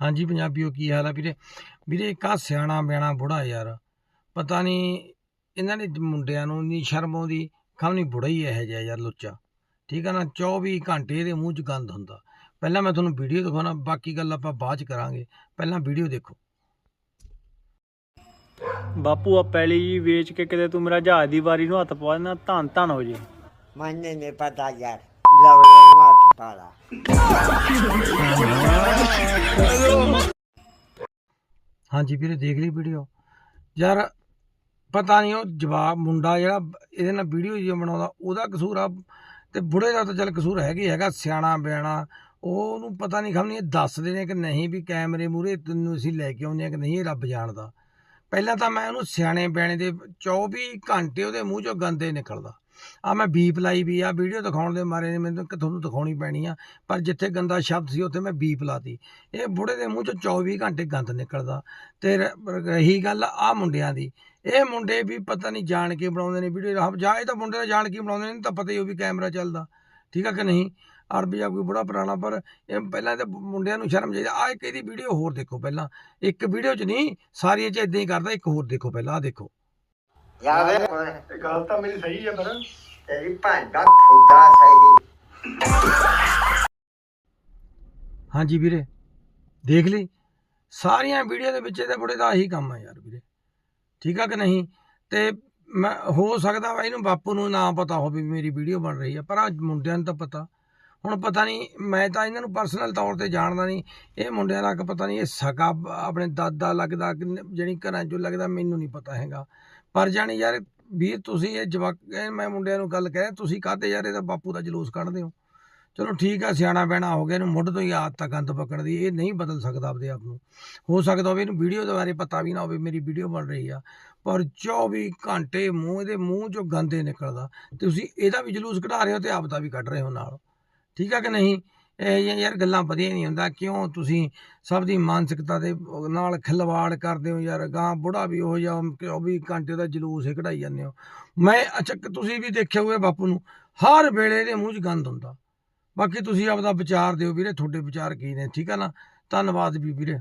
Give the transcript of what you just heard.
ਹਾਂਜੀ ਪੰਜਾਬੀਓ ਕੀ ਹਾਲ ਆ ਵੀਰੇ? ਵੀਰੇ ਇੱਕ ਆਹ ਸਿਆਣਾ ਬਿਆਣਾ ਬੁੜਾ ਯਾਰ। ਪਤਾ ਨਹੀਂ ਇਹਨਾਂ ਨੇ ਮੁੰਡਿਆਂ ਨੂੰ ਨਹੀਂ ਸ਼ਰਮ ਆਉਂਦੀ ਖਮ ਨਹੀਂ ਬੁੜਾ ਹੀ ਇਹੋ ਜਿਹਾ ਯਾਰ ਲੁੱਚਾ। ਠੀਕ ਆ ਨਾ 24 ਘੰਟੇ ਇਹਦੇ ਮੂੰਹ 'ਚ ਗੰਦ ਹੁੰਦਾ। ਪਹਿਲਾਂ ਮੈਂ ਤੁਹਾਨੂੰ ਵੀਡੀਓ ਦਿਖਾਉਣਾ ਬਾਕੀ ਗੱਲ ਆਪਾਂ ਬਾਅਦ 'ਚ ਕਰਾਂਗੇ। ਪਹਿਲਾਂ ਵੀਡੀਓ ਦੇਖੋ। ਬਾਪੂ ਆ ਪੈਲੀ ਜੀ ਵੇਚ ਕੇ ਕਿਤੇ ਤੂੰ ਮੇਰਾ ਜਹਾਜ਼ ਦੀ ਵਾਰੀ ਨੂੰ ਹੱਥ ਪਵਾ ਦੇਣਾ ਧੰਨ ਧੰਨ ਹੋ ਜੇ। ਮੈਨੂੰ ਨਹੀਂ ਪਤਾ ਯਾਰ ਲਵੜੇ ਨੂੰ ਹੱਥ ਪਾਲਾ ਹਾਂਜੀ ਵੀਰੇ, ਦੇਖ ਲਈ ਵੀਡੀਓ ਯਾਰ, ਪਤਾ ਨਹੀਂ ਉਹ ਜਵਾਬ, ਮੁੰਡਾ ਜਿਹੜਾ ਇਹਦੇ ਨਾਲ ਵੀਡੀਓ ਜੀ ਬਣਾਉਂਦਾ, ਉਹਦਾ ਕਸੂਰ ਆ। ਤੇ ਬੁੜੇ ਦਾ ਤਾਂ ਚੱਲ ਕਸੂਰ ਹੈਗਾ ਹੀ ਹੈਗਾ, ਸਿਆਣਾ ਬਿਆਣਾ। ਉਹਨੂੰ ਪਤਾ ਨਹੀਂ ਖਮਨੀ ਦੱਸਦੇ ਨੇ ਕਿ ਨਹੀਂ ਵੀ ਕੈਮਰੇ ਮੂਰੇ ਤੈਨੂੰ ਅਸੀਂ ਲੈ ਕੇ ਆਉਂਦੇ ਆ ਕਿ ਨਹੀਂ ਇਹ ਰੱਬ ਜਾਣਦਾ। ਪਹਿਲਾਂ ਤਾਂ ਮੈਂ ਉਹਨੂੰ ਸਿਆਣੇ ਬਿਆਣੇ ਦੇ 24 ਘੰਟੇ ਉਹਦੇ ਮੂੰਹ ਚੋਂ ਗੰਦੇ ਨਿਕਲਦਾ। ਆ ਮੈਂ ਬੀਪ ਲਾਈ ਵੀ ਆ, ਵੀਡੀਓ ਦਿਖਾਉਣ ਦੇ ਮਾਰੇ ਨੇ, ਮੈਨੂੰ ਕਿ ਤੁਹਾਨੂੰ ਦਿਖਾਉਣੀ ਪੈਣੀ ਆ, ਪਰ ਜਿੱਥੇ ਗੰਦਾ ਸ਼ਬਦ ਸੀ, ਉੱਥੇ ਮੈਂ ਬੀਪ ਲਾਤੀ। ਇਹ ਬੁੜੇ ਦੇ ਮੂੰਹ ਚੋਂ 24 ਘੰਟੇ ਗੰਦ ਨਿਕਲਦਾ। ਤੇ ਰਹੀ ਗੱਲ ਆ ਮੁੰਡਿਆਂ ਦੀ। ਇਹ ਮੁੰਡੇ ਵੀ ਪਤਾ ਨਹੀਂ ਜਾਣ ਕੇ ਬਣਾਉਂਦੇ ਨੇ ਵੀਡੀਓ ਜਾਂ ਇਹ ਤਾਂ ਮੁੰਡੇ ਦਾ ਜਾਣ ਕੇ ਬਣਾਉਂਦੇ ਨੇ, ਤਾਂ ਪਤਾ ਹੀ ਉਹ ਵੀ ਕੈਮਰਾ ਚੱਲਦਾ। ਠੀਕ ਆ ਕਿ ਨਹੀਂ? ਅਰਬੀ ਜਾਂ ਕੋਈ ਬੜਾ ਪੁਰਾਣਾ, ਪਰ ਇਹ ਪਹਿਲਾਂ ਤਾਂ ਮੁੰਡਿਆਂ ਨੂੰ ਸ਼ਰਮ ਚਾਹੀਦੀ ਆ। ਇੱਕ ਇਹਦੀ ਵੀਡੀਓ ਹੋਰ ਦੇਖੋ ਪਹਿਲਾਂ। ਇੱਕ ਵੀਡੀਓ 'ਚ ਨਹੀਂ, ਸਾਰੀਆਂ 'ਚ ਇਦਾਂ ਹੀ ਕਰਦਾ, ਇੱਕ ਹੋਰ ਦੇਖੋ ਪਹਿਲਾਂ ਆ ਦੇਖੋ। ਯਾਰ ਇਹ ਗੱਲ ਤਾਂ ਮੇਰੀ ਸਹੀ ਹੈ ਪਰ। ਤੇਰੀ ਭੈਣ ਦਾ ਖੁਦਾ ਸਹੀ। ਹਾਂਜੀ ਵੀਰੇ ਦੇਖ ਲਈ ਸਾਰੀਆਂ ਵੀਡੀਓ ਦੇ ਵਿੱਚ ਇਹਦੇ ਬੁੜੇ ਦਾ ਆਹੀ ਕੰਮ ਆ ਯਾਰ ਵੀਰੇ। ਠੀਕ ਆ ਕਿ ਨਹੀਂ? ਤੇ ਮੈਂ ਹੋ ਸਕਦਾ ਵਾ ਇਹਨੂੰ ਬਾਪੂ ਨੂੰ ਨਾ ਪਤਾ ਹੋਵੇ ਵੀ ਮੇਰੀ ਵੀਡੀਓ ਬਣ ਰਹੀ ਆ ਪਰ ਆ ਮੁੰਡਿਆਂ ਨੂੰ ਤਾਂ ਪਤਾ। ਹੁਣ ਪਤਾ ਨਹੀਂ, ਮੈਂ ਤਾਂ ਇਹਨਾਂ ਨੂੰ ਪਰਸਨਲ ਤੌਰ ਤੇ ਜਾਣਦਾ ਨਹੀਂ। ਇਹ ਮੁੰਡਿਆਂ ਦਾ ਕਿ ਪਤਾ ਨਹੀਂ, ਇਹ ਸਕਾ ਆਪਣੇ ਦਾਦਾ ਲੱਗਦਾ ਕਿ ਜਿਹੜੀ ਘਰਾਂ ਚੋਂ ਲੱਗਦਾ, ਮੈਨੂੰ ਨਹੀਂ ਪਤਾ ਹੈਗਾ। ਪਰ ਜਾਣੀ ਯਾਰ, ਵੀਰ ਤੁਸੀਂ ਇਹ ਜਵਾਕ ਮੈਂ ਮੁੰਡਿਆਂ ਨੂੰ ਗੱਲ ਕਹਿ, ਤੁਸੀਂ ਕਾਹਤੇ ਯਾਰ ਇਹਦਾ ਬਾਪੂ ਦਾ ਜਲੂਸ ਕੱਢਦੇ ਹੋ? ਚਲੋ ਠੀਕ ਆ, ਸਿਆਣਾ ਬਹਿਣਾ ਹੋ ਗਿਆ, ਇਹਨੂੰ ਮੁੱਢ ਤੋਂ ਹੀ ਆਦਤ ਤਾਂ ਗੰਦ ਪਕੜ ਦੀ, ਇਹ ਨਹੀਂ ਬਦਲ ਸਕਦਾ ਆਪਦੇ ਆਪ ਨੂੰ। ਹੋ ਸਕਦਾ ਹੋਵੇ ਇਹਨੂੰ ਵੀਡੀਓ ਦੇ ਬਾਰੇ ਪਤਾ ਵੀ ਨਾ ਹੋਵੇ, ਮੇਰੀ ਵੀਡੀਓ ਬਣ ਰਹੀ ਆ। ਪਰ 24 ਘੰਟੇ ਮੂੰਹ, ਇਹਦੇ ਮੂੰਹ ਚੋਂ ਗੰਦੇ ਨਿਕਲਦਾ। ਤੁਸੀਂ ਇਹਦਾ ਵੀ ਜਲੂਸ ਕਢਾ ਰਹੇ ਹੋ ਤੇ ਆਪ ਦਾ ਵੀ ਕੱਢ ਰਹੇ ਹੋ ਨਾਲ। ਠੀਕ ਆ ਕਿ ਨਹੀਂ? ਇਹ ਯਾਰ ਗੱਲਾਂ ਵਧੀਆ ਨਹੀਂ ਹੁੰਦਾ। ਕਿਉਂ? ਤੁਸੀਂ ਸਭ ਦੀ ਮਾਨਸਿਕਤਾ ਦੇ ਨਾਲ ਖਿਲਵਾੜ ਕਰਦੇ ਹੋ ਯਾਰ। ਗਾਂ ਬੁੜਾ ਵੀ ਉਹ ਜਾਂ 24 ਘੰਟੇ ਦਾ ਜਲੂਸ ਹੀ ਕਢਾਈ ਜਾਂਦੇ ਹੋ। ਮੈਂ, ਅੱਛਾ ਤੁਸੀਂ ਵੀ ਦੇਖਿਆ ਹੋਇਆ ਬਾਪੂ ਨੂੰ, ਹਰ ਵੇਲੇ ਦੇ ਮੂੰਹ 'ਚ ਗੰਦ ਹੁੰਦਾ। ਬਾਕੀ ਤੁਸੀਂ ਆਪਦਾ ਵਿਚਾਰ ਦਿਓ ਵੀਰੇ, ਤੁਹਾਡੇ ਵਿਚਾਰ ਕੀ ਨੇ? ਠੀਕ ਆ ਨਾ? ਧੰਨਵਾਦ ਵੀ ਵੀਰੇ।